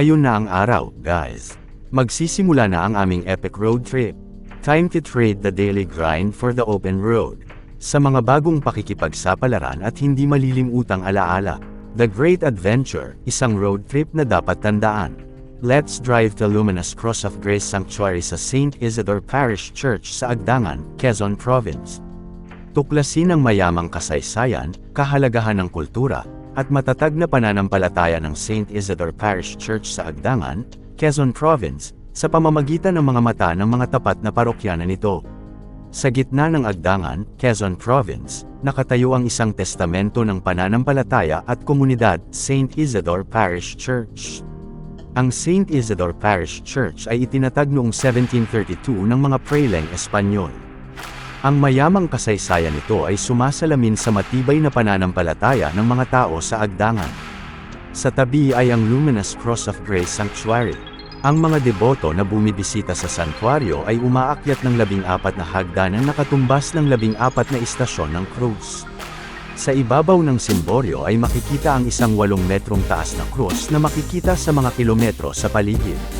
Ayun na ang araw, guys. Magsisimula na ang aming epic road trip. Time to trade the daily grind for the open road. Sa mga bagong pakikipagsapalaran at hindi malilimutang alaala. The Great Adventure, isang road trip na dapat tandaan. Let's drive to Luminous Cross of Grace Sanctuary sa St. Isidore Parish Church sa Agdangan, Quezon Province. Tuklasin ang mayamang kasaysayan, kahalagahan ng kultura, at matatag na pananampalataya ng St. Isidore Parish Church sa Agdangan, Quezon Province, sa pamamagitan ng mga mata ng mga tapat na parokyana nito. Sa gitna ng Agdangan, Quezon Province, nakatayo ang isang testamento ng pananampalataya at komunidad, St. Isidore Parish Church. Ang St. Isidore Parish Church ay itinatag noong 1732 ng mga Praileng Espanyol. Ang mayamang kasaysayan nito ay sumasalamin sa matibay na pananampalataya ng mga tao sa Agdangan. Sa tabi ay ang Luminous Cross of Grace Sanctuary. Ang mga deboto na bumibisita sa santuario ay umaakyat ng labing apat na hagdanan na katumbas ng labing apat na istasyon ng krus. Sa ibabaw ng simboryo ay makikita ang isang walong metrong taas na krus na makikita sa mga kilometro sa paligid.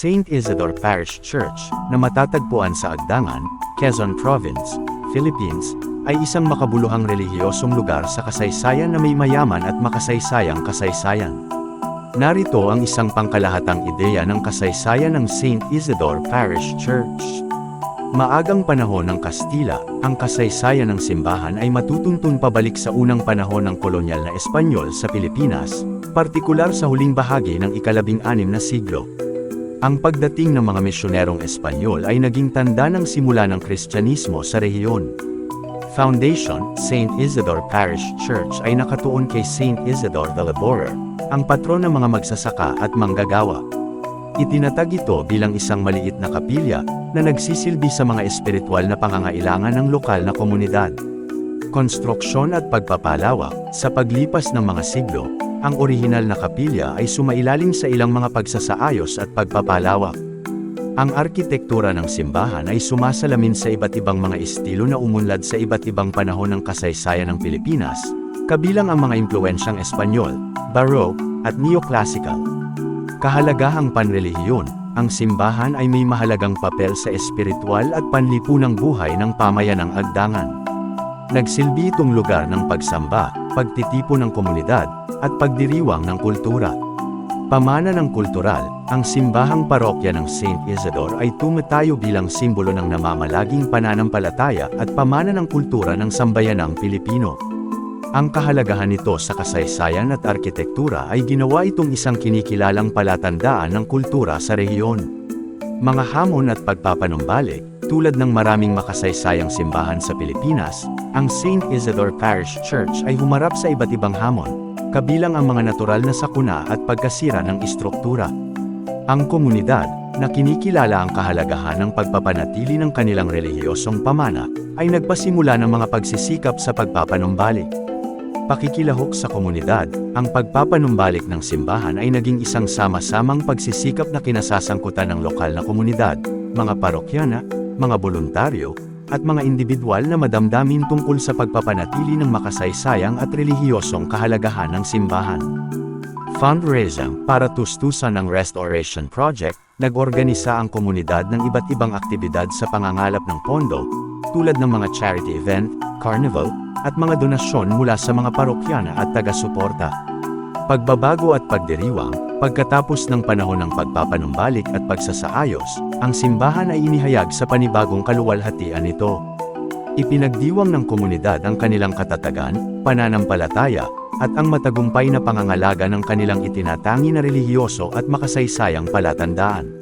St. Isidore Parish Church, na matatagpuan sa Agdangan, Quezon Province, Philippines, ay isang makabuluhang relihiyosong lugar sa kasaysayan na may mayaman at makasaysayang kasaysayan. Narito ang isang pangkalahatang ideya ng kasaysayan ng St. Isidore Parish Church. Maagang panahon ng Kastila, ang kasaysayan ng simbahan ay matutuntun pabalik sa unang panahon ng kolonyal na Espanyol sa Pilipinas, partikular sa huling bahagi ng ikalabing anim na siglo. Ang pagdating ng mga misyonerong Espanyol ay naging tanda ng simula ng Kristyanismo sa rehiyon. Foundation, St. Isidore Parish Church ay nakatuon kay St. Isidore the Laborer, ang patron ng mga magsasaka at manggagawa. Itinatag ito bilang isang maliit na kapilya na nagsisilbi sa mga espiritual na pangangailangan ng lokal na komunidad. Konstruksyon at pagpapalawak, sa paglipas ng mga siglo, ang orihinal na kapilya ay sumailalim sa ilang mga pagsasaayos at pagpapalawak. Ang arkitektura ng simbahan ay sumasalamin sa iba't ibang mga estilo na umunlad sa iba't ibang panahon ng kasaysayan ng Pilipinas, kabilang ang mga impluensyang Espanyol, Baroque, at Neoclassical. Kahalagahang panrelihiyon, ang simbahan ay may mahalagang papel sa espiritual at panlipunang buhay ng pamayanang agdangan. Nagsilbi itong lugar ng pagsamba, pagtitipon ng komunidad, at pagdiriwang ng kultura. Pamana ng kultural, ang simbahang parokya ng St. Isidore ay tumatayo bilang simbolo ng namamalaging pananampalataya at pamana ng kultura ng sambayanang Pilipino. Ang kahalagahan nito sa kasaysayan at arkitektura ay ginawa itong isang kinikilalang palatandaan ng kultura sa rehiyon. Mga hamon at pagpapanumbalik, tulad ng maraming makasaysayang simbahan sa Pilipinas, ang St. Isidore Parish Church ay humarap sa iba't ibang hamon, kabilang ang mga natural na sakuna at pagkasira ng istruktura. Ang komunidad, na kinikilala ang kahalagahan ng pagpapanatili ng kanilang relihiyosong pamana, ay nagpasimula ng mga pagsisikap sa pagpapanumbalik. pakikilahok sa komunidad, ang pagpapanumbalik ng simbahan ay naging isang sama-samang pagsisikap na kinasasangkutan ng lokal na komunidad, mga parokyana, mga voluntaryo, at mga individual na madamdamin tungkol sa pagpapanatili ng makasaysayang at relihiyosong kahalagahan ng simbahan. Fundraising para tustusan ng Restoration Project, nag-organisa ang komunidad ng iba't ibang aktibidad sa pangangalap ng pondo, tulad ng mga charity event, carnival, at mga donasyon mula sa mga parokyana at taga-suporta. Pagbabago at pagdiriwang, pagkatapos ng panahon ng pagpapanumbalik at pagsasaayos, ang simbahan ay inihayag sa panibagong kaluwalhatian nito. Ipinagdiwang ng komunidad ang kanilang katatagan, pananampalataya, at ang matagumpay na pangangalaga ng kanilang itinatangi na relihiyoso at makasaysayang palatandaan.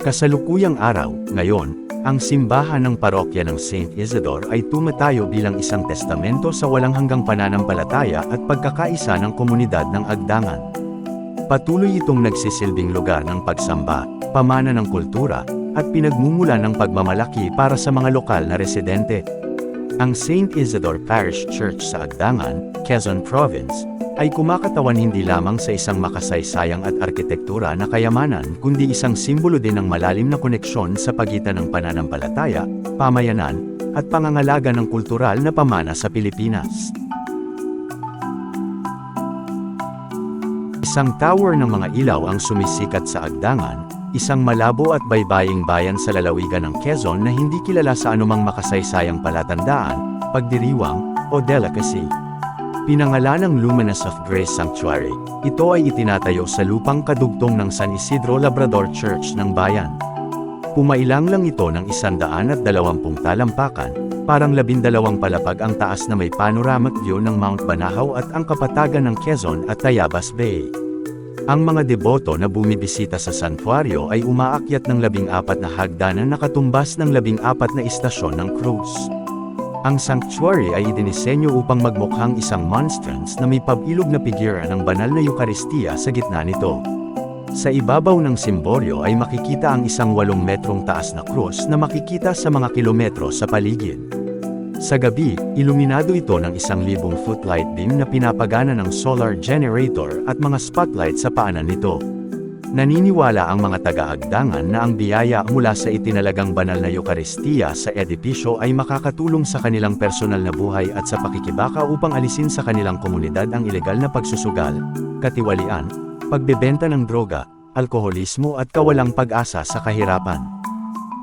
Kasalukuyang araw, ngayon, ang simbahan ng parokya ng St. Isidore ay tumatayo bilang isang testamento sa walang hanggang pananampalataya at pagkakaisa ng komunidad ng Agdangan. Patuloy itong nagsisilbing lugar ng pagsamba, pamana ng kultura, at pinagmumula ng pagmamalaki para sa mga lokal na residente. Ang St. Isidore Parish Church sa Agdangan, Quezon Province, ay kumakatawan hindi lamang sa isang makasaysayang at arkitektura na kayamanan kundi isang simbolo din ng malalim na koneksyon sa pagitan ng pananampalataya, pamayanan, at pangangalaga ng kultural na pamana sa Pilipinas. Isang tower ng mga ilaw ang sumisikat sa Agdangan, isang malabo at baybaying bayan sa lalawigan ng Quezon na hindi kilala sa anumang makasaysayang palatandaan, pagdiriwang, o delicacy. Pinangalan ng Luminous of Grace Sanctuary, ito ay itinatayo sa lupang kadugtong ng San Isidro Labrador Church ng bayan. Pumailang lang ito ng isandaan at dalawampung talampakan, parang labindalawang palapag ang taas na may panoramic view ng Mount Banahaw at ang kapatagan ng Quezon at Tayabas Bay. Ang mga deboto na bumibisita sa santuario ay umaakyat ng labing apat na hagdanan na katumbas ng labing apat na istasyon ng cruise. Ang sanctuary ay idinisenyo upang magmukhang isang monstrance na may pabilog na pigira ng banal na Eukaristiya sa gitna nito. Sa ibabaw ng simboryo ay makikita ang isang walong metrong taas na krus na makikita sa mga kilometro sa paligid. Sa gabi, iluminado ito ng isang libong footlight beam na pinapagana ng solar generator at mga spotlight sa paanan nito. Naniniwala ang mga taga-agdangan na ang biyaya mula sa itinalagang banal na Eukaristiya sa edipisyo ay makakatulong sa kanilang personal na buhay at sa pakikibaka upang alisin sa kanilang komunidad ang ilegal na pagsusugal, katiwalian, pagbebenta ng droga, alkoholismo at kawalang pag-asa sa kahirapan.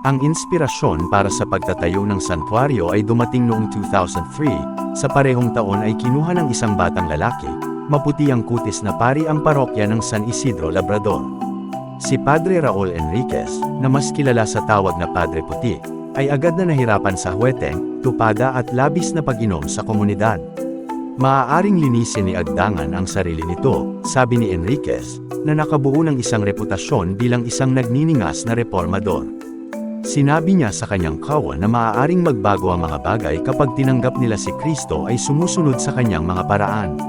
Ang inspirasyon para sa pagtatayo ng santuario ay dumating noong 2003, sa parehong taon ay kinuha ng isang batang lalaki, maputi ang kutis na pari ang parokya ng San Isidro Labrador. Si Padre Raul Enriquez, na mas kilala sa tawag na Padre Puti, ay agad na nahirapan sa huweteng, tupada at labis na pag-inom sa komunidad. Maaaring linisin ni Agdangan ang sarili nito, sabi ni Enriquez, na nakabuo ng isang reputasyon bilang isang nagniningas na reformador. Sinabi niya sa kanyang kawan na maaaring magbago ang mga bagay kapag tinanggap nila si Kristo ay sumusunod sa kanyang mga paraan.